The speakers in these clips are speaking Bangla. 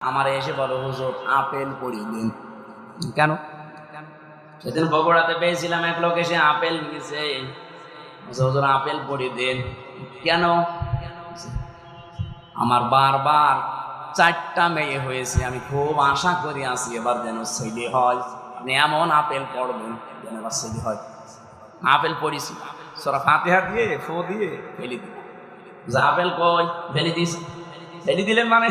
আমার এসে বলো হুজুর আপেল পড়িয়ে দিন কেন? সেদিন বগুড়াতে পেয়েছিলাম এক লোক এসে আপেল নিয়েছে। হুজুর আপেল পড়িয়ে দিন কেন? আমার বারবার চারটা মেয়ে হয়েছে আমি খুব আশা করি আছি এবার যেন ছেলে হয়। আপনি এমন আপেল পড়বেন যেন এবার ছেলে হয়। আপেল পড়িছি। সোরা ফাতেহা দিয়ে ফো দিয়ে ফেলি যে আপেল কই? ফেলি দিস ফেলি দিলেন মানে?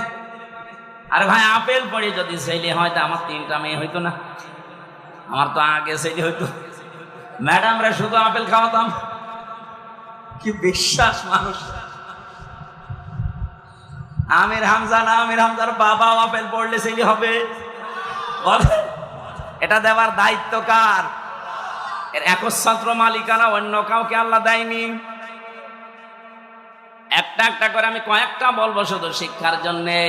আরে ভাই, আপেল পড়ে যদি ছেলে হয়, তা আমার তিনটা মেয়ে হইতো না। আমার তো আগে ছেলে হইতো। ম্যাডামরা শুধু আপেল খাওয়াতাম। কি বিশ্বাস মানুষ। আমির হামজা না, আমির হামজার বাবাও আপেল পড়লে ছেলে হবে। এটা দেওয়ার দায়িত্ব কার? এর একচ্ছত্র মালিকানা অন্য কাউকে আল্লাহ দেয়নি। একটা একটা করে আমি কয়েকটা বলব শুধু শিক্ষার জন্যে।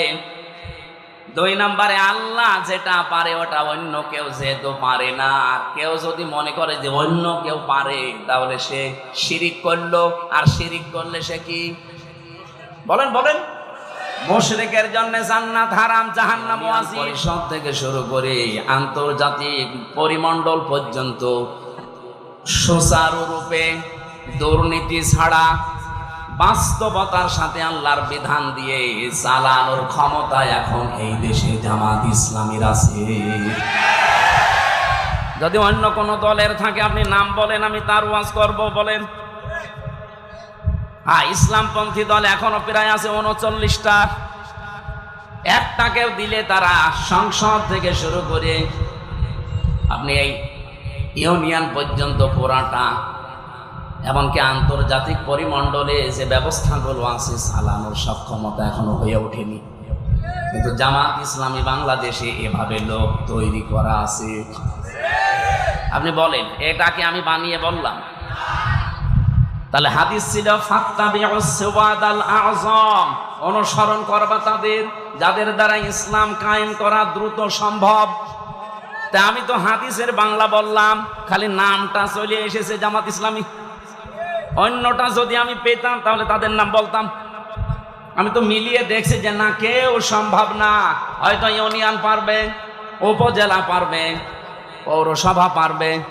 দুই নম্বরে আল্লাহ যেটা পারে ওটা অন্য কেউ যেহেতু পারে না। আর কেউ যদি মনে করে যে অন্য কেউ পারে তাহলে সে শিরিক করল। আর শিরিক করলে সে কি? বলেন বলেন। মুশরিকের জন্য জান্নাত হারাম জাহান্নাম ওয়াসি পরিষদ থেকে শুরু করে আন্তর্জাতিক পরিমণ্ডল পর্যন্ত সুচারুরূপে দুর্নীতি ছাড়া বাস্তবতার সাথে আল্লাহর বিধান দিয়ে চালানোর ক্ষমতা এখন এই দেশে জামাত ইসলামীর আছে। যদি অন্য কোনো দলের থাকে, আপনি নাম বলেন, আমি তার ওয়াজ করব, বলেন। হ্যাঁ ইসলামপন্থী দল এখনও প্রায় আছে উনচল্লিশটা। একটাকেও দিলে তারা সংসদ থেকে শুরু করে, আপনি এই ইউনিয়ন পর্যন্ত পুরাটা এমনকি আন্তর্জাতিক পরিমণ্ডলে যে ব্যবস্থাগুলো আছে চালানোর সক্ষমতা এখনও হয়ে ওঠেনি। কিন্তু জামাত ইসলামী বাংলাদেশে এভাবে লোক তৈরি করা আছে। আপনি বলেন এটাকে আমি বানিয়ে বললাম? তাহলে হাদিস ছিল ফাত্তাবিউস-সিওয়াদাল অনুসরণ করবা তাদের, যাদের দ্বারা ইসলাম কায়েম করা দ্রুত সম্ভব। তা আমি তো হাদিসের বাংলা বললাম, খালি নামটা চলে এসেছে জামাত ইসলামী। অন্যটা যদি আমি পেতাম, তাহলে তাদের নাম বলতাম। আমি তো মিলিয়ে দেখছি যে না, কেউ সম্ভব না। হয়তো ইউনিয়ন পারবে, উপজেলা পারবে, পৌরসভা পারবে,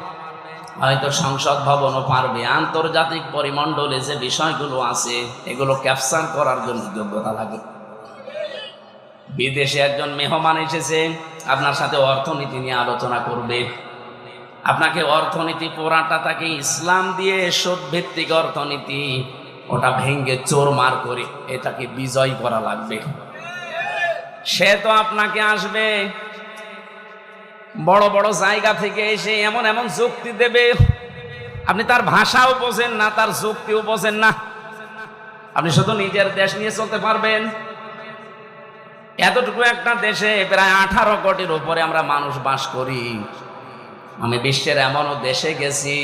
হয়তো সংসদ ভবনও পারবে। আন্তর্জাতিক পরিমণ্ডলে যে বিষয়গুলো আছে, এগুলো ক্যাপচার করার জন্য যোগ্যতা লাগে। বিদেশে একজন মেহমান এসেছে, আপনার সাথে অর্থনীতি নিয়ে আলোচনা করবে। আপনাকে অর্থনীতি পোড়াটা তাকে ইসলাম দিয়ে সুদ ভিত্তিক অর্থনীতি, ওটা ভেঙ্গে চোর মার করে এটাকে বিজয় করা লাগবে। সে তো আপনাকে আসবে, বড় বড় জায়গা থেকে এসে এমন এমন যুক্তি দেবে। আপনি তার ভাষাও বোঝেন না, তার যুক্তিও বোঝেন না। আপনি শুধু নিজের দেশ নিয়ে চলতে পারবেন। এতটুকু একটা দেশে প্রায় আঠারো কোটির উপরে আমরা মানুষ বাস করি। আমি বিশ্বের এমনও দেশে গেছি,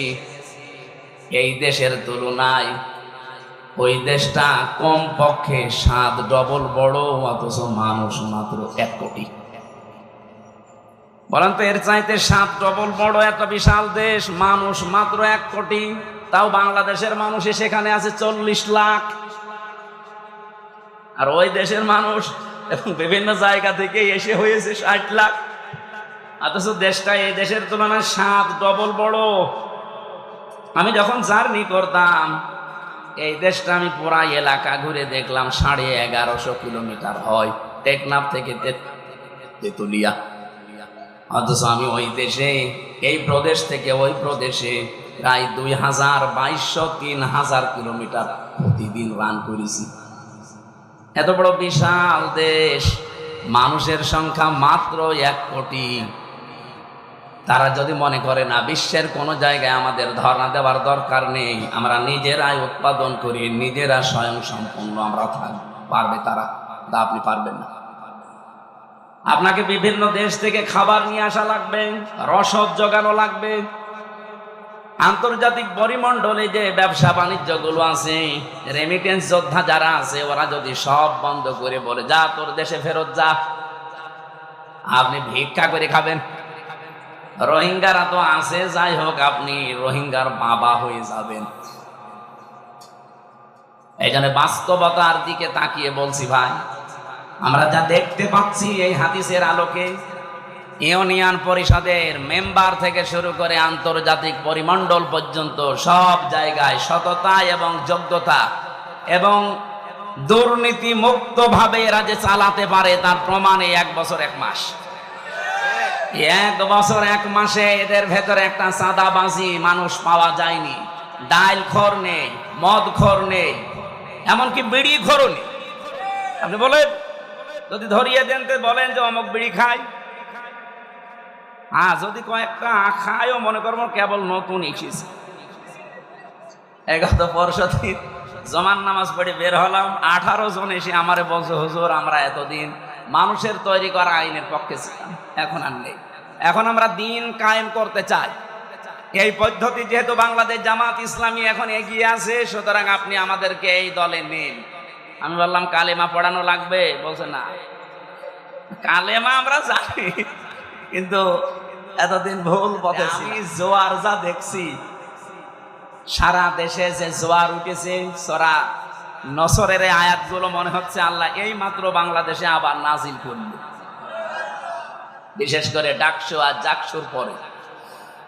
এই দেশের তুলনায় ওই দেশটা কম পক্ষে সাত ডবল বড়, অথচ মানুষ মাত্র এক কোটি। বলেন তো, এর চাইতে সাত ডবল বড় একটা বিশাল দেশ, মানুষ মাত্র এক কোটি। তাও বাংলাদেশের মানুষ সেখানে আছে চল্লিশ লাখ। আর ওই দেশের মানুষ বিভিন্ন জায়গা থেকে এসে হয়েছে ষাট লাখ। অথচ দেশটা এই দেশের তুলনায় সাত ডবল বড়। আমি যখন জার্নি করতাম, এই দেশটা আমি পুরা এলাকা ঘুরে দেখলাম, সাড়ে এগারোশো কিলোমিটার হয়, টেকনাফ থেকে তেতুলিয়া। অথচ আমি ওই দেশে, এই প্রদেশ থেকে ওই প্রদেশে প্রায় দুই হাজার বাইশশো তিন হাজার কিলোমিটার প্রতিদিন রান করেছি। এত বড় বিশাল দেশ, মানুষের সংখ্যা মাত্র এক কোটি। তারা যদি মনে করে, না, বিশ্বের কোনো জায়গায় আমাদের ধর্ণা দেওয়ার দরকার নেই, আমরা নিজেরাই উৎপাদন করি, নিজেরা স্বয়ং সম্পূর্ণ আমরা থাক পারবে তারা? তা আপনি পারবেন না। আপনাকে বিভিন্ন দেশ থেকে খাবার নিয়ে আসা লাগবে, রসদ জোগানো লাগবে। আন্তর্জাতিক পরিমণ্ডলে যে ব্যবসা বাণিজ্যগুলো আছে রেমিটেন্স যোদ্ধা যারা আছে, ওরা যদি সব বন্ধ করে বলে, যা, তোর দেশে ফেরত যা। আপনি ভিক্ষা করে খাবেন। রোহিঙ্গারা তো আছে, যাই হোক, আপনি রোহিঙ্গার বাবা হয়ে যাবেন। এখানে বাস্তবতার দিকে তাকিয়ে বলছি ভাই, আমরা যা দেখতে পাচ্ছি এই হাদিসের আলোকে, ইউনিয়ন পরিষদের মেম্বার থেকে শুরু করে আন্তর্জাতিক পরিমণ্ডল পর্যন্ত সব জায়গায় সততা এবং যোগ্যতা এবং দুর্নীতি মুক্তভাবে এরা যে চালাতে পারে তার প্রমাণে এক বছর, এক মাস। এক বছর, এক মাসে এদের ভেতরে একটা সাদা সাদাবাজি মানুষ পাওয়া যায়নি। ডাইল খোর নেই, মদ খর নেই, এমনকি বিড়ি খোরও নেই। আপনি বলেন, যদি ধরিয়ে দেন বলেন যে অমুক বিড়ি খায়। হ্যাঁ যদি কয়েকটা খায়ও মনে করব কেবল নতুন এসেছে। এগত পরশতি জমান নামাজ পড়ে বের হলাম, আঠারো জন এসে আমারে বলছে, হুজুর, আমরা এতদিন মানুষের তৈরি করা আইনের পক্ষে ছিলাম, এখন আর নেই। এখন আমরা দিন কায়েম করতে চাই। এই পদ্ধতি যেহেতু বাংলাদেশ জামাত ইসলামী এখন এগিয়ে আছে সুতরাং আপনি আমাদেরকে এই দলে নিন। আমি বললাম কালেমা পড়ানো লাগবে? বলছে না। কালেমা আমরা জানি কিন্তু এতদিন ভুল পথে আমি জোয়ার যা দেখছি সারা দেশে যে জোয়ার উঠেছে সরা নসরের আয়াতগুলো মনে হচ্ছে আল্লাহ এই মাত্র বাংলাদেশে আবার নাজিল করল। বিশেষ করে ডাকসু আর জাকসুর পরে।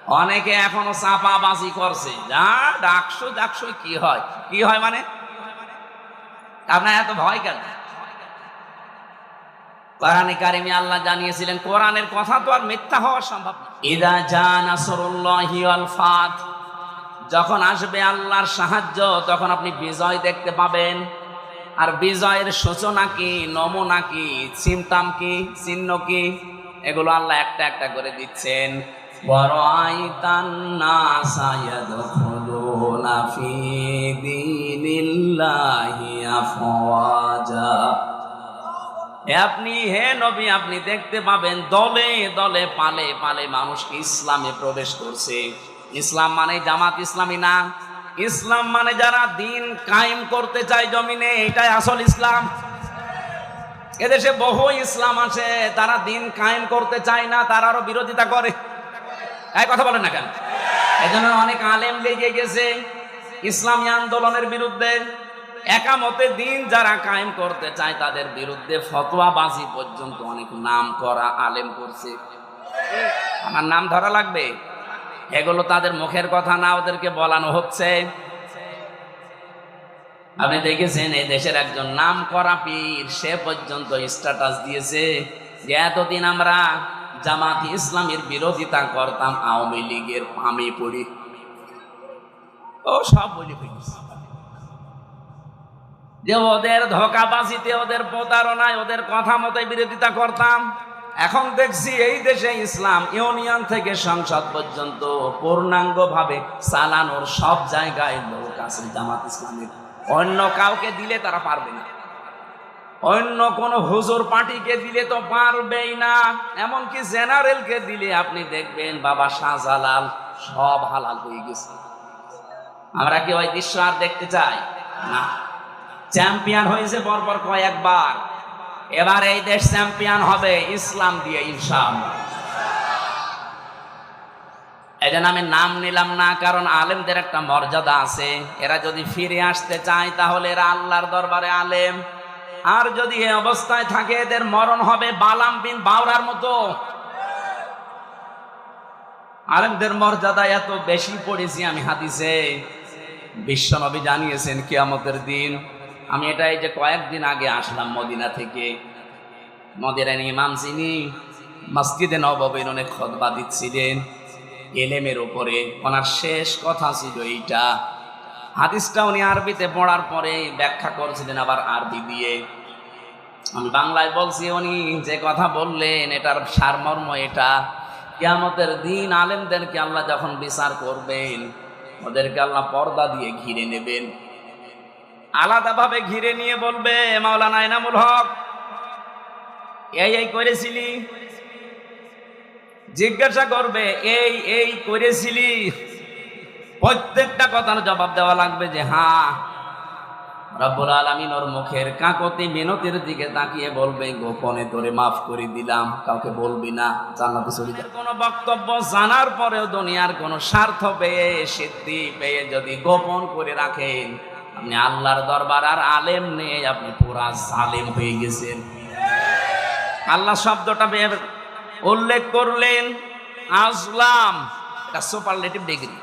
অনেকে এখনও চাপাবাজি করছে। যা, ডাকসু ডাকসু কি হয়? কি হয় মানে? আপনার এত ভয় কেন? কোরআনে কারিমে আল্লাহ জানিয়েছিলেন, কোরআনের কথা তো আর মিথ্যা হওয়া সম্ভব ইদা ওয়াল ফাত। যখন আসবে আল্লাহর সাহায্য, তখন আপনি বিজয় দেখতে পাবেন। আর বিজয়ের সূচনা কি, নমুনা কি সিমটাম কি, চিহ্ন কি? এগুলো আল্লাহ একটা একটা করে দিচ্ছেন। আপনি, হে নবী, আপনি দেখতে পাবেন দলে দলে, পালে পালে মানুষকে ইসলামে প্রবেশ করছে। ইসলাম মানে জামাত ইসলামী না। ইসলাম মানে যারা দিন কায়েম করতে চায় জমিনে, এটাই আসল ইসলাম। এদেশে বহু ইসলাম আছে, তারা দিন কায়েম করতে চায় না, তারা আরও বিরোধিতা করে। এই কথা বলেন না কেন? এজন্য অনেক আলেম লেগে গেছে ইসলামী আন্দোলনের বিরুদ্ধে। একামতে দিন যারা কায়েম করতে চায়, তাদের বিরুদ্ধে ফতোয়াবাজি পর্যন্ত অনেক নাম করা আলেম করছে। আমার নাম ধরা লাগবে? এগুলো তাদের মুখের কথা না, ওদেরকে বলানো হচ্ছে। আপনি দেখেছেন এই দেশের একজন নাম করা পীর, সে পর্যন্ত স্ট্যাটাস দিয়েছে। যে এতদিন আমরা জামাত ইসলামের বিরোধিতা করতাম, আওয়ামী লীগের পামে পড়ি। ও, সব বলে যে ওদের ধোকাবাজিতে, ওদের প্রতারণায়, ওদের কথা মতো বিরোধিতা করতাম। এখন দেখছি এই দেশে ইসলাম ইউনিয়ন থেকে সংসদ পর্যন্ত পূর্ণাঙ্গ ভাবে চালানোর সব জায়গায় লোক আছে জামাত ইসলামের। অন্য কাউকে দিলে তারা পারবে না। অন্য কোন হুজুর পার্টিকে দিলে তো পারবেই না। এমনকি জেনারেলকে দিলে আপনি দেখবেন বাবা শাহজালাল সব হালাল হয়ে গেছে। আমরা কি ওই দৃশ্য আর দেখতে চাই? না। চ্যাম্পিয়ন হয়েছে পরপর কয়েকবার। এবার এই দেশ চ্যাম্পিয়ন হবে ইসলাম দিয়ে ইনশাআল্লাহ। এই জন্য আমি নাম নিলাম না, কারণ আলেমদের একটা মর্যাদা আছে। এরা যদি ফিরে আসতে চায়, তাহলে এরা আল্লাহর দরবারে আলেম। আর যদি এই অবস্থায় থাকে, এদের মরণ হবে বালাম বিন বাউরার মতো। আলেমদের মর্যাদা এত বেশি পড়েছি আমি হাদিসে। বিশ্বনবী জানিয়েছেন, কিয়ামতের দিন। আমি এটা এই যে কয়েকদিন আগে আসলাম মদিনা থেকে। মদিনার ইমাম যিনি, মসজিদে নববীর অনেক খতবা দিচ্ছিলেন। এলেমের উপরে। ওনার শেষ কথা ছিল এইটা। হাদিসটা উনি আরবিতে পড়ার পরে ব্যাখ্যা করছিলেন আবার আরবি দিয়ে। আমি বাংলায় বলছি, উনি যে কথা বললেন, এটার সারমর্ম এটা। কিয়ামতের দিন আলেমদেরকে আল্লাহ যখন বিচার করবেন, ওদেরকে আল্লাহ পর্দা দিয়ে ঘিরে নেবেন। আলাদাভাবে ঘিরে নিয়ে বলবে, মাওলানা এনামুল হক, এই এই করেছিলি? জিজ্ঞাসা করবে, এই এই করেছিলি? প্রত্যেকটা কথার জবাব দেওয়া লাগবে যে হ্যাঁ। রব্বুল আলমিন ওর মুখের কাকতি মিনতির দিকে তাকিয়ে বলবে, গোপনে তোরে মাফ করে দিলাম, কাউকে বলবি না, জান্নাতে চলে কোনো বক্তব্য জানার পরেও দুনিয়ার কোনো স্বার্থ পেয়ে, সিদ্ধি পেয়ে যদি গোপন করে রাখেন, আপনি আল্লাহর দরবার আর আলেম নেই, আপনি পুরা জালেম হয়ে গেছেন। আল্লাহ শব্দটা বে- উল্লেখ করলেন আসলাম। Superlative degree.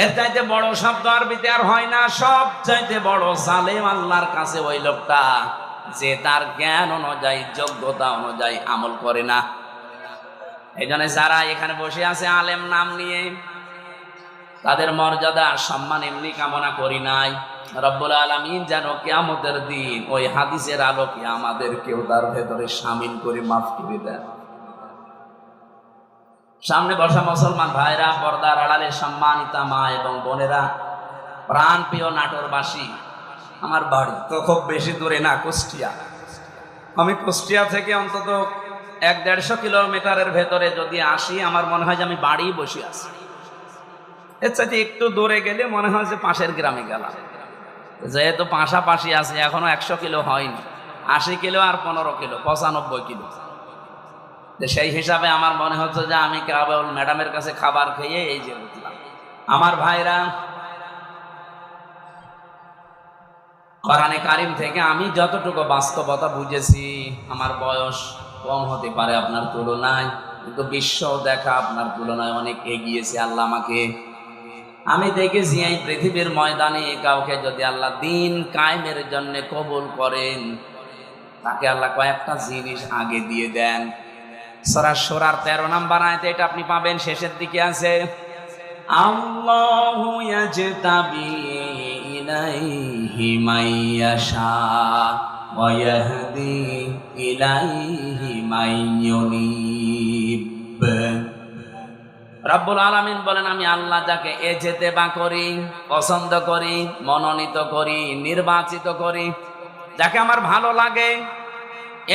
এর চাইতে বড় শব্দ আরবিতে আর হয় না, সব চাইতে বড় সালেম আল্লাহর কাছে ওই লোকটা, যে তার জ্ঞান অনুযায়ী, যোগ্যতা অনুযায়ী আমল করে না। এই জন্য যারা এখানে বসে আছে আলেম নাম নিয়ে, তাদের মর্যাদা, সম্মান এমনি কামনা করি নাই। রব্বুল আলমিন যেন কেয়ামতের দিন ওই হাদিসের আলোকে আমাদেরকেও তার ভেতরে সামিল করে মাফ করে দেন। সামনে বসা মুসলমান ভাইরা, পর্দার আড়ালে সম্মানিতা মা এবং বোনেরা প্রাণ প্রিয় নাটোরবাসী, আমার বাড়ি তো খুব বেশি দূরে না, কুষ্টিয়া। আমি কুষ্টিয়া থেকে অন্তত এক দেড়শো কিলোমিটারের ভেতরে যদি আসি, আমার মনে হয় যে আমি বাড়ি বসে আছি। এর চাইতে একটু দূরে গেলে মনে হয় যে পাশের গ্রামে গেলাম। যেহেতু পাশাপাশি আছে, এখনও একশো কিলো হয়নি। আশি কিলো আর পনেরো কিলো, পঁচানব্বই কিলো। সেই হিসাবে আমার মনে হচ্ছে যে আমি কেবল ম্যাডামের কাছে খাবার খেয়ে এই যে উঠলাম। আমার ভাইরা, কোরআনে কারিম থেকে আমি যতটুকু বাস্তবতা বুঝেছি, আমার বয়স কম হতে পারে আপনার তুলনায়, কিন্তু বিশ্ব দেখা আপনার তুলনায় অনেক এগিয়েছে। আল্লাহ আমাকে আমি দেখেছি এই পৃথিবীর ময়দানে কাউকে যদি আল্লাহ দিন কায়েমের জন্য কবুল করেন, তাকে আল্লাহ কয়েকটা জিনিস আগে দিয়ে দেন। সরা সরার তেরো নাম্বার আয়তে এটা আপনি পাবেন, শেষের দিকে আছে, আল্লাহু ইলাইহি মাইয়াশা রাব্বুল আলামিন বলেন, আমি আল্লাহ যাকে এ যেতে বা করি, পছন্দ করি, মনোনীত করি, নির্বাচিত করি, যাকে আমার ভালো লাগে,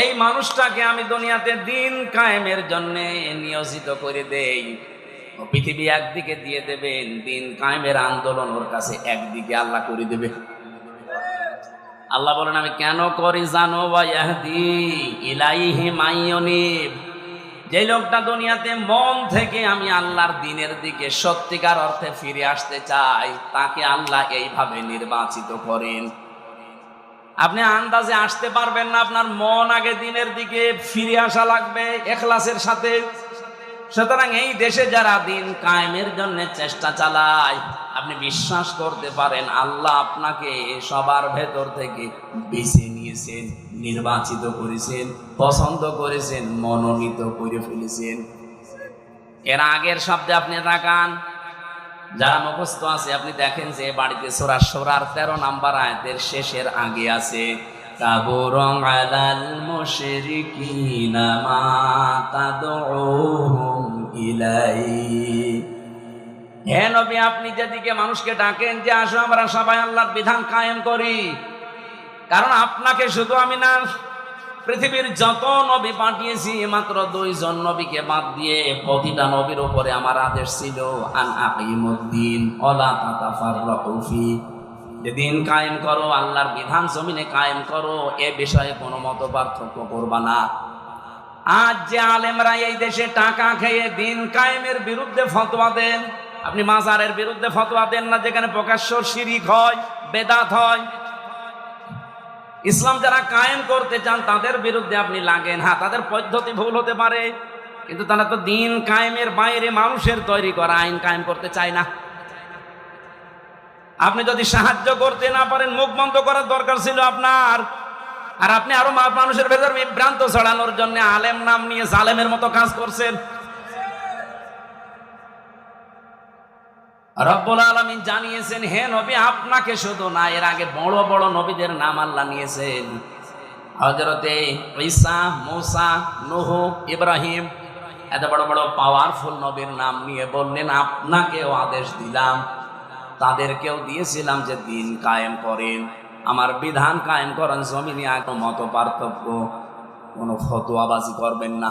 এই মানুষটাকে আমি দুনিয়াতে দিন কায়েমের জন্য নিয়োজিত করে দেই। পৃথিবী একদিকে দিয়ে দেবেন, দিন কায়েমের আন্দোলন ওর কাছে একদিকে আল্লাহ করে দেবে। আল্লাহ বলেন, আমি কেন করি জানো বা ইলাইহি মাইয়নিব? যে লোকটা দুনিয়াতে মন থেকে আমি আল্লাহর দিনের দিকে সত্যিকার অর্থে ফিরে আসতে চাই, তাকে আল্লাহ এইভাবে নির্বাচিত করেন। আপনি আন্দাজে আসতে পারবেন না, আপনার মন আগে দিনের দিকে ফিরে আসা লাগবে, এখলাসের সাথে। সুতরাং এই দেশে যারা দিন কায়েমের জন্য চেষ্টা চালায়, আপনি বিশ্বাস করতে পারেন, আল্লাহ আপনাকে সবার ভেতর থেকে বেছে নিয়েছেন নির্বাচিত করেছেন, পছন্দ করেছেন, মনোনীত করে ফেলেছেন। এর আগের শব্দে আপনি তাকান। যারা মুখস্থ আছে, আপনি দেখেন যে বাড়িতে সোরা সোরার তেরো নাম্বার আয়াতের শেষের আগে আছে হে নবী, আপনি যেদিকে মানুষকে ডাকেন, যে আসো, আমরা সবাই আল্লাহর বিধান কায়েম করি। কারণ আপনাকে শুধু আমি না, পৃথিবীর যত নবী পাঠিয়েছি, মাত্র দুইজন নবীকে বাদ দিয়ে প্রতিটা নবীর উপরে আমার আদেশ ছিল, আন আকিমুদ্দিন অলা দিন কায়েম করো, আল্লাহর বিধান জমিনে কায়েম করো, এ বিষয়ে কোনো মত পার্থক্য করবা না। আজ যে আলেমরা এই দেশে টাকা খেয়ে দিন কায়েমের বিরুদ্ধে ফতোয়া দেন, আপনি মাজারের বিরুদ্ধে ফতোয়া দেন না, যেখানে প্রকাশ্য শিরিক হয়, বেদাত হয় ইসলাম যারা কায়েম করতে চান, তাদের বিরুদ্ধে আপনি লাগেন। হ্যাঁ তাদের পদ্ধতি ভুল হতে পারে, কিন্তু তারা তো দিন কায়েমের বাইরে মানুষের তৈরি করা, আইন কায়েম করতে চায় না। আপনি যদি সাহায্য করতে না পারেন, মুখ বন্ধ করার দরকার ছিল আপনার। আর আপনি আরও মানুষের ভেতর বিভ্রান্ত ছড়ানোর জন্য আলেম নাম নিয়ে জালেমের মতো কাজ করছেন। রব্বুল আলমিন জানিয়েছেন, হে নবী, আপনাকে শুধু না, এর আগে বড় বড় নবীদের নাম আল্লাহ নিয়েছেন। হজরতে ঈসা, মৌসা, নুহ, ইব্রাহিম, এত বড় বড় পাওয়ারফুল নবীর নাম নিয়ে বললেন, আপনাকেও আদেশ দিলাম। তাদেরকেও দিয়েছিলাম যে দিন কায়েম করেন। আমার বিধান কায়েম করেন, জমিনে কোনো মত পার্থক্য কোনো ফতোয়াবাজি করবেন না।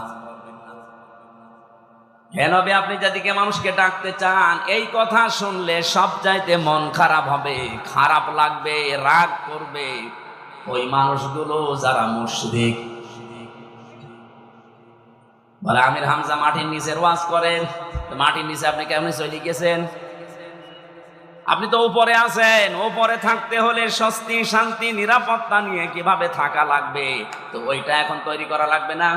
হেনবে আপনি যেদিকে মানুষকে ডাকতে চান, এই কথা শুনলে সব চাইতে মন খারাপ হবে, খারাপ লাগবে, রাগ করবে। ওই মানুষগুলো যারা মুশরিক। বলে, আমির হামজা মাটির নিচে ওয়াজ করেন। মাটির নিচে আপনি কেমন চলে গেছেন? আপনি তো উপরে আছেন, উপরে থাকতে হলে স্বস্তি, শান্তি, নিরাপত্তা নিয়ে কীভাবে থাকা লাগবে? তো ওইটা এখন তৈরি করা লাগবে না।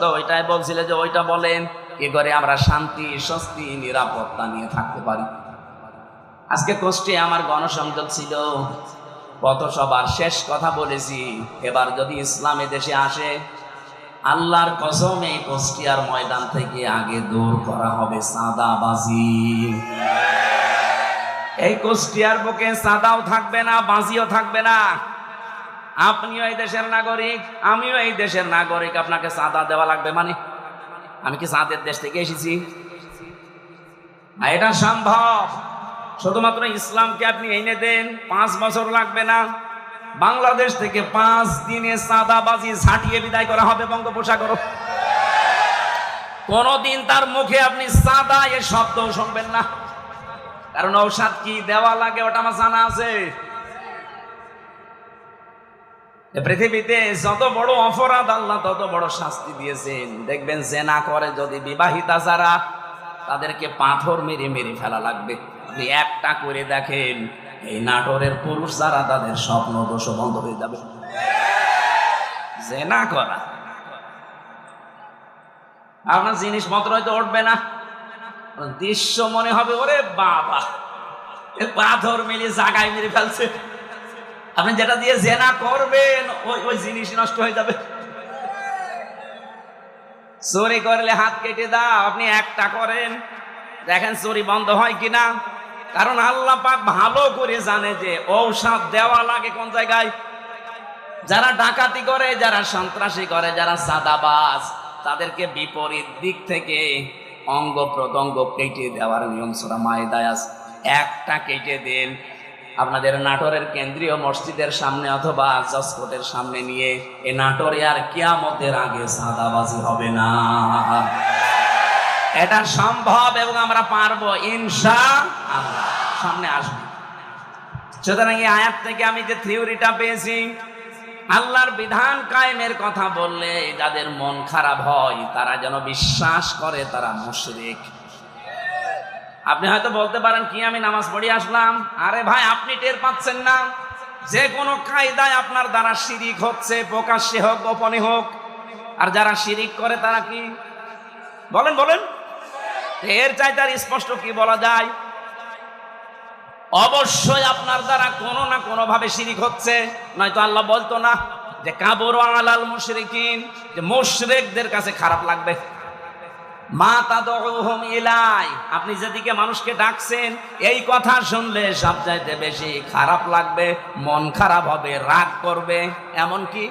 তো ওইটাই বলছিলে যে ওইটা বলেন কি করে আমরা শান্তি, স্বস্তি, নিরাপত্তা নিয়ে থাকতে পারি। আজকে কোষ্ঠী আমার গণসংযোগ ছিল। কত সবার শেষ কথা বলেছি। এবার যদি ইসলামে দেশে আসে, আল্লাহর কসম এই কোষ্টিয়ার ময়দান থেকে আগে দূর করা হবে সাদাবাজি। এই কুষ্টিয়ার বুকে সাদাও থাকবে না, বাজিও থাকবে না। আপনিও এই দেশের নাগরিক, আমিও এই দেশের নাগরিক। আপনাকে সাদা দেওয়া লাগবে মানে? আমি কি সাদের দেশ থেকে এসেছি? এটা সম্ভব। শুধুমাত্র ইসলামকে আপনি এনে দেন, পাঁচ বছর লাগবে না। বাংলাদেশ থেকে পাঁচ দিনে সাদাবাজি ঝাঁটিয়ে বিদায় করা হবে বঙ্গোপসাগর। কোনদিন তার মুখে আপনি সাদা এ শব্দ শুনবেন না। কারণ ঔষধ কি দেওয়া লাগে ওটা আমার জানা আছে। পৃথিবীতে যত বড় অপরাধ আল্লাহ তত বড় শাস্তি দিয়েছেন। দেখবেন জেনা করে যদি বিবাহিতা যারা, তাদেরকে পাথর মেরে মেরে ফেলা লাগবে। আপনি একটা করে দেখেন, এই নাটোরের পুরুষ যারা, তাদের স্বপ্ন দোষ বন্ধ হয়ে যাবে। জেনা করা। আপনার জিনিসপত্র হয়তো উঠবে না। দৃশ্য মনে হবে, ওরে বাবা পাথর মিলিয়ে জাগায় মেরে ফেলছে। আপনি যেটা দিয়ে জেনা করবেন, ওই ওই জিনিস নষ্ট হয়ে যাবে। চুরি করলে হাত কেটে দাও, আপনি একটা করেন। দেখেন চুরি বন্ধ হয় কিনা? কারণ আল্লাহ পাক ভালো করে জানে যে ঔষধ দেওয়া লাগে কোন জায়গায়? যারা ডাকাতি করে, যারা সন্ত্রাসী করে, যারা সাদাবাজ, তাদেরকে বিপরীত দিক থেকে অঙ্গ প্রত্যঙ্গ কেটে দেওয়ার নিয়ম সোরা মায়েদায় আছে। একটা কেটে দেন আপনাদের নাটোরের কেন্দ্রীয় মসজিদের সামনে অথবা জসকোটের সামনে নিয়ে এ নাটোরে আর কিয়ামতের আগে সাদাবাজি হবে না। এটা সম্ভব এবং আমরা পারব, ইনশা সামনে আসবে। সুতরাং এই আয়াত থেকে আমি যে থিওরিটা পেয়েছি, আল্লাহর বিধান কায়েমের কথা বললে যাদের মন খারাপ হয়, তারা যেন বিশ্বাস করে তারা মুশরিক। আপনি হয়তো বলতে পারেন, কি আমি নামাজ পড়ি আসলাম? আরে ভাই, আপনি টের পাচ্ছেন না। যে কোনো কায়দায় আপনার দ্বারা শিরিক হচ্ছে, প্রকাশ্যে হোক, গোপনে হোক। আর যারা শিরিক করে, তারা কি? বলেন বলেন। এর চাই তার স্পষ্ট কি বলা যায়? অবশ্যই আপনার দ্বারা কোনো না কোনো ভাবে শিরিক হচ্ছে। নয়তো আল্লাহ বলতো না যে, কাবর আলাল মুশরিকিন যে, মুশরিকদের কাছে খারাপ লাগবে। মা তাদউহুম ইলাই। আপনি যেদিকে মানুষকে ডাকছেন, এই কথা শুনলে সবচাইতে বেশি খারাপ লাগবে, মন খারাপ হবে, রাগ করবে। এমন কি?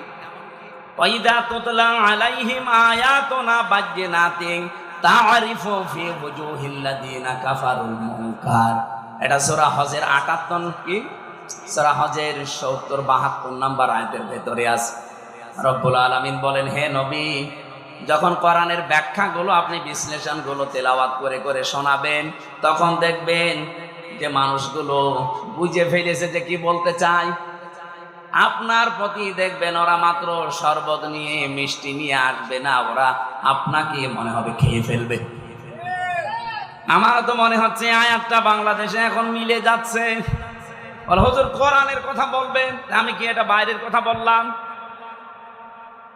এটা সূরা হজের 78 কি? সূরা হজের 70 72 নাম্বার আয়াতের ভেতরে আছে। রব্বুল আলামিন বলেন, হে নবী যখন কোরআনের ব্যাখ্যাগুলো আপনি বিশ্লেষণগুলো তেলাওয়াত করে করে শোনাবেন, তখন দেখবেন যে মানুষগুলো বুঝে ফেলেছে যে কি বলতে চায়। আপনার প্রতি দেখবেন ওরা মাত্র শরবত নিয়ে, মিষ্টি নিয়ে আসবে না, ওরা আপনাকে মনে হবে খেয়ে ফেলবে। আমার তো মনে হচ্ছে আয়াতটা বাংলাদেশে এখন মিলে যাচ্ছে। হুজুর, কোরআনের কথা বলবেন? আমি কি এটা বাইরের কথা বললাম?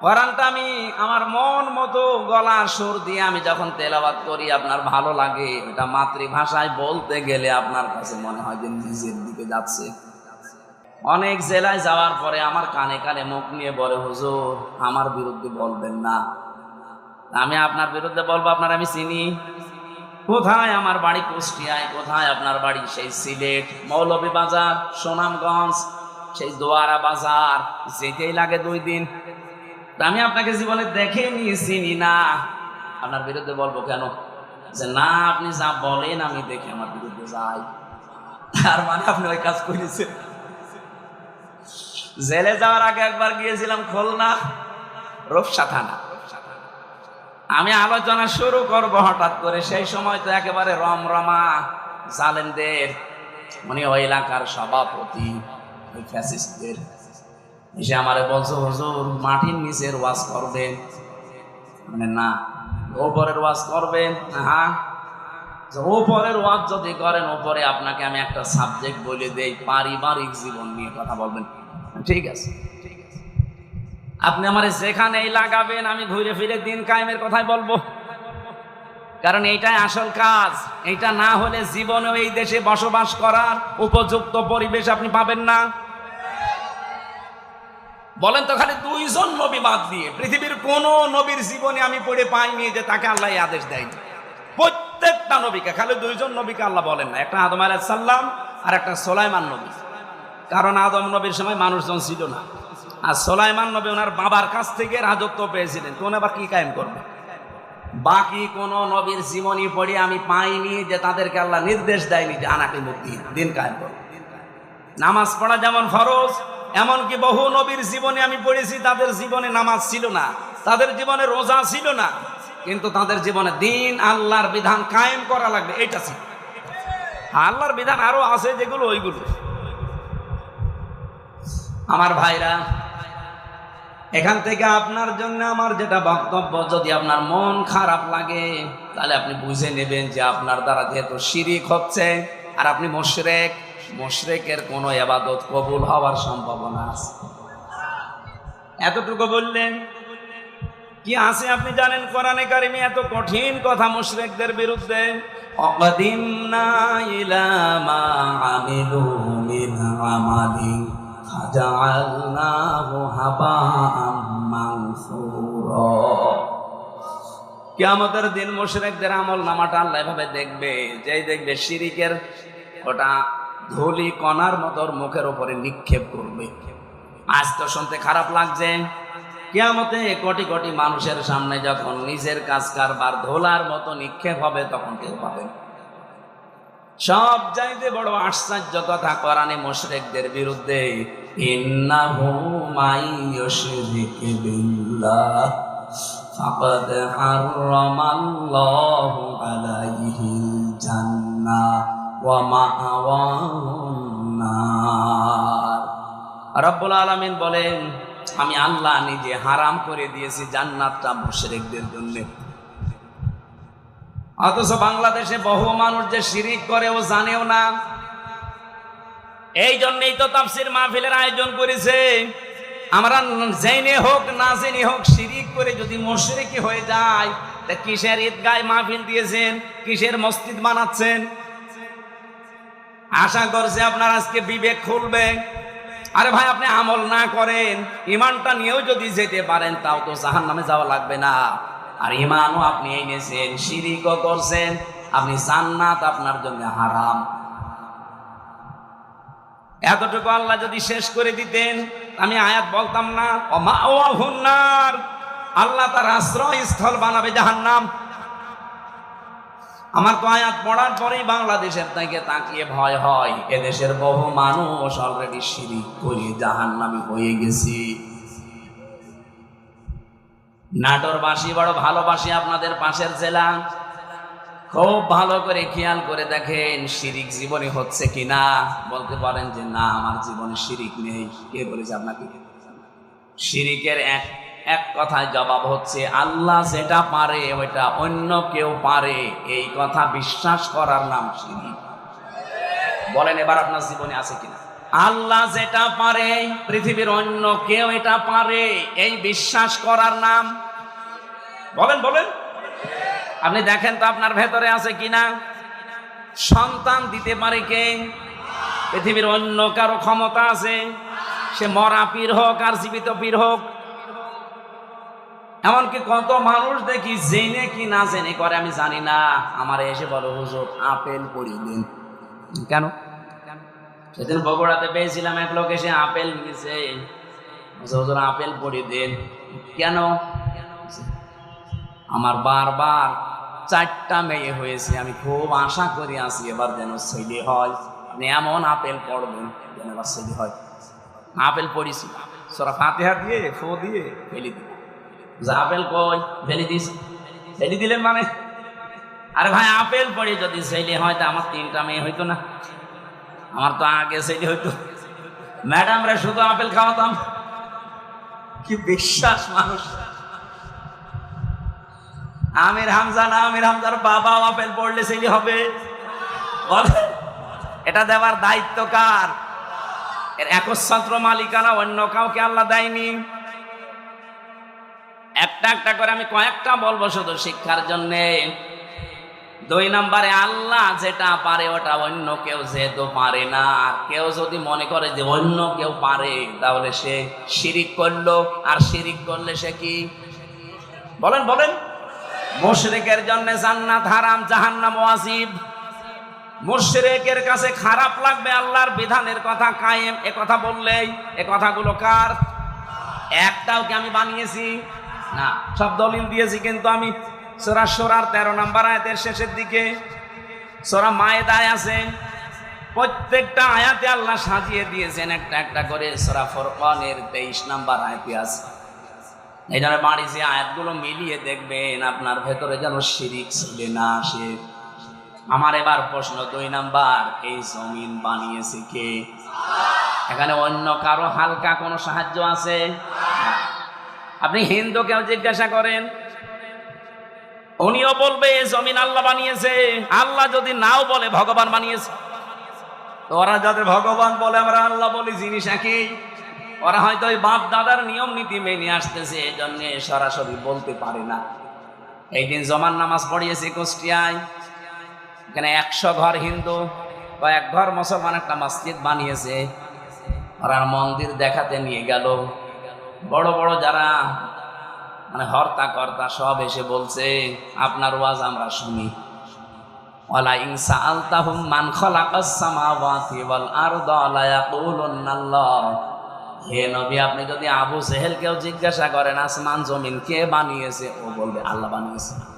কোরআনটা আমি আমার মন মতো গলা সুর দিয়ে আমি যখন তেলাবাদ করি, আপনার ভালো লাগে। এটা মাতৃভাষায় বলতে গেলে আপনার কাছে মনে হয় যে নিজের দিকে যাচ্ছে। অনেক জেলায় যাওয়ার পরে আমার কানে কানে মুখ নিয়ে বলে, হুজুর, আমার বিরুদ্ধে বলবেন না। আমি আপনার বিরুদ্ধে বলব, আপনার আমি চিনি। কোথায় আমার বাড়ি কুষ্টিয়ায়, কোথায় আপনার বাড়ি সেই সিলেট মৌলভী বাজার সুনামগঞ্জ, সেই দোয়ারা বাজার, যেতেই লাগে দুই দিন। আমি আপনাকে জীবনে দেখে নিয়ে চিনি না। আপনার বিরুদ্ধে বলব কেন? যে না, আপনি যা বলেন, আমি দেখে আমার বিরুদ্ধে যাই। তার মানে আপনি ওই কাজ করেছেন। জেলে যাওয়ার আগে একবার গিয়েছিলাম খুলনা, রূপসা থানা। আমি আলোচনা শুরু করব হঠাৎ করে। সেই সময় তো একেবারে রমরমা জালেমদের মানে ওই এলাকার সভাপতি, ওই ফ্যাসিস্টদের। এসে আমারে বলছো, হুজুর, মাটির নিচের ওয়াজ করবেন মানে না, ওপরের ওয়াজ করবেন হ্যাঁ ওপরের ওয়াজ যদি করেন, ওপরে আপনাকে আমি একটা সাবজেক্ট বলে দেই, পারিবারিক জীবন নিয়ে কথা বলবেন। ঠিক আছে। আপনি আমার যেখানেই লাগাবেন, আমি ঘুরে ফিরে দিন কায়েমের কথাই বলব। কারণ এইটাই আসল কাজ। এইটা না হলে জীবনেও এই দেশে বসবাস করার উপযুক্ত পরিবেশ আপনি পাবেন না। বলেন তো খালি দুইজন নবী বাদ দিয়ে পৃথিবীর কোন নবীর জীবনে আমি পড়ে পাইনি যে তাকে আল্লাহ আদেশ দেয়নি। প্রত্যেকটা নবীকে, খালি দুইজন নবীকে আল্লাহ বলেন না। একটা আদম আলাইসাল্লাম আর একটা সোলাইমান নবী। কারণ আদম নবীর সময় মানুষজন ছিল না। আর সোলাইমান নবী ওনার বাবার কাছ থেকে রাজত্ব পেয়েছিলেন। তো আবার কি কায়েম করবে? বাকি কোন নবীর জীবনী পড়ে আমি পাইনি যে তাদেরকে আল্লাহ নির্দেশ দেয়নি যে আনাকে মুক্তি দিন কায়েম করবে নামাজ পড়া যেমন ফরজ এমনকি বহু নবীর জীবনে আমি পড়েছি, তাদের জীবনে নামাজ ছিল না, তাদের জীবনে রোজা ছিল না, কিন্তু তাদের জীবনে দিন আল্লাহর বিধান কায়েম করা লাগবে, এটা ছিল। আল্লাহর বিধান আরও আছে যেগুলো ওইগুলো। আমার ভাইরা, এখান থেকে আপনার জন্য আমার যেটা বক্তব্য, যদি আপনার মন খারাপ লাগে, তাহলে আপনি বুঝে নেবেন যে আপনার দ্বারা যেহেতু শিরিক হচ্ছে, আর আপনি মোশরেক মোশরেকের কোনো এবাদত কবুল হওয়ার সম্ভাবনা আছে। এতটুকু বললেন কি আছে আপনি জানেন? কোরআনে কারিমে এত কঠিন কথা মুশরিকদের বিরুদ্ধে। অকদিমনা ইলা মা আমিলু মিন আমালিন ফাজআলনাহু হাবাআম মানসুরা। কিয়ামতের দিন মুশরিকদের আমল নামাটা আল্লাহ এভাবে দেখবে যেই দেখবে শিরিকের ওটা ধুলি কণার মতোর মুখের উপরে নিক্ষেপ করবে। আজ তো শুনতে খারাপ লাগছে। কেয়ামতে কোটি কোটি মানুষের সামনে যখন নিজের কাজ কারবার ধোলার মতো নিক্ষেপ হবে, তখন কেউ পাবেন সব চাইতে বড় আশ্চর্য কথা কোরআনে মুশরিকদের বিরুদ্ধে, ইন্নাহু রব্বুল আলামিন বলেন, আমি আল্লাহ নিজে হারাম করে দিয়েছি জান্নাতটা মুশরিকদের জন্য। অথচ বাংলাদেশে বহু মানুষ যে শিরিক করে ও জানেও না। এই জন্যই তো তাফসির মাহফিলের আয়োজন করেছে। আমরা জেনে হোক, না জেনে হোক, শিরিক করে যদি মুশরিকি হয়ে যায়, তা কিসের ঈদগায় মাহফিল দিয়েছেন, কিসের মসজিদ বানাচ্ছেন? আশা করছে আপনার আজকে বিবেক খুলবে। আরে ভাই, আপনি আমল না করেন ইমানটা নিয়েও যদি যেতে পারেন, তাও তো জাহান নামে যাওয়া লাগবে না। আর ইমানও আপনি এনেছেন, শিরিকও করছেন, আপনি জান্নাত আপনার জন্য হারাম। এতটুকু আল্লাহ যদি শেষ করে দিতেন, আমি আয়াত বলতাম না অমা আল্লাহ তার আশ্রয় স্থল বানাবে জাহান্নাম। আমার তো আয়াত পড়ার পরেই বাংলাদেশের থেকে তাকিয়ে ভয় হয়। এদেশের বহু মানুষ অলরেডি শিরিক করে জাহান্নামি হয়ে গেছি। নাটোরবাসী বড় ভালোবাসি আপনাদের পাশের জেলা। খুব ভালো করে খেয়াল করে দেখেন শিরিক জীবনে হচ্ছে কিনা। বলতে পারেন যে, না, আমার জীবনে শিরিক নেই। কে বলেছে আপনাকে? শিরিকের এক এক কথায় জবাব হচ্ছে, আল্লাহ যেটা পারে ওইটা অন্য কেউ পারে। এই কথা বিশ্বাস করার নাম শিরিক বলেন এবার আপনার জীবনে আছে কিনা? আল্লাহ যেটা পারে, পৃথিবীর অন্য কেউ এটা পারে, এই বিশ্বাস করার নাম। বলেন বলেন। আপনি দেখেন তো আপনার ভেতরে আছে কিনা? সন্তান দিতে পারে কে? পৃথিবীর অন্য কারও ক্ষমতা আছে? সে মরা পীর হোক আর জীবিত পীর হোক এমনকি কত মানুষ দেখি জেনে কি না জেনে করে, আমি জানি না। আমার এসে বলো, হুজুর, আপেল পড়িয়ে দিন। কেন? সেদিন বগুড়াতে পেয়েছিলাম এক লোক এসে আপেল নিয়েছে। হুজুর, আপেল পড়িয়ে দিন। কেন? আমার বারবার চারটা মেয়ে হয়েছে, আমি খুব আশা করি আছি এবার যেন ছেলে হয়। আপনি এমন আপেল পড়বেন যেন এবার ছেলে হয়। আপেল পড়িছি সোরা ফাতেহা দিয়ে, ফো দিয়ে ফেলি দিই আপেল কই? ফেলি দিস। দিলেন মানে? আরে ভাই, আপেল পড়ে যদি ছেলে হয়, তা আমার তিনটা মেয়ে হইতো না। আমার তো আগে ছেলে হইতো। ম্যাডামরা শুধু আপেল খাওয়াতাম। কি বিশ্বাস মানুষ। আমির হামজা না আমির হামজার বাবা আপেল পড়লে সেটি হবে। এটা দেওয়ার দায়িত্ব কার? এর একচ্ছত্র মালিকানা অন্য কাউকে আল্লাহ দেয়নি। একটা একটা করে আমি কয়েকটা বলব শুধু শিক্ষার জন্যে। দুই নম্বরে, আল্লাহ যেটা পারে ওটা অন্য কেউ যেহেতু পারে না। কেউ যদি মনে করে যে অন্য কেউ পারে, তাহলে সে শিরিক করল। আর শিরিক করলে সে কি? বলেন বলেন। মুশরিকের জন্য জান্নাত হারাম, জাহান্নাম ওয়াজিব। মুশরিকের কাছে খারাপ লাগবে, আল্লাহর বিধানের কথা কায়েম। এ কথা বললেই, এ কথাগুলো কার? একটাও কি আমি বানিয়েছি? না, সব দলিল দিয়েছি, কিন্তু আমি সোরা সোরার তেরো নাম্বার আয়াতের শেষের দিকে, সোরা মায়েদায় আছে, প্রত্যেকটা আয়াতে আল্লাহ সাজিয়ে দিয়েছেন একটা একটা করে সোরা ফরকানের তেইশ নাম্বার আয়াতে আছে। এই জন্য বাড়ি যে আয়াতগুলো মিলিয়ে দেখবেন, আপনার ভেতরে যেন শিরিক ছেলে না আসে। আমার এবার প্রশ্ন, দুই নাম্বার, এই জমিন বানিয়েছে কে? এখানে অন্য কারও হালকা কোনো সাহায্য আছে। আপনি হিন্দুকেও জিজ্ঞাসা করেন? উনিও বলবে, জমিন আল্লাহ বানিয়েছে। আল্লাহ যদি নাও বলে, ভগবান বানিয়েছে। ওরা যাদের ভগবান বলে, আমরা আল্লাহ বলি, জিনিস একই। ওরা হয়তো ওই বাপ দাদার নিয়ম নীতি মেনে আসতেছে এই জন্য সরাসরি বলতে পারে না। এই দিন জমান নামাজ পড়িয়েছে কুষ্টিয়ায়। এখানে একশো ঘর হিন্দু, কয়েক ঘর মুসলমান একটা মসজিদ বানিয়েছে। ওরা মন্দির দেখাতে নিয়ে গেল। বড় বড় যারা মানে হর্তা কর্তা সব এসে বলছে, আপনার ওয়াজ আমরা শুনি। ইনসা হে আপনি যদি আবু সেহেলকেও জিজ্ঞাসা করেন, আসমান, জমিন কে বানিয়েছে? ও বলবে, আল্লাহ বানিয়েছে।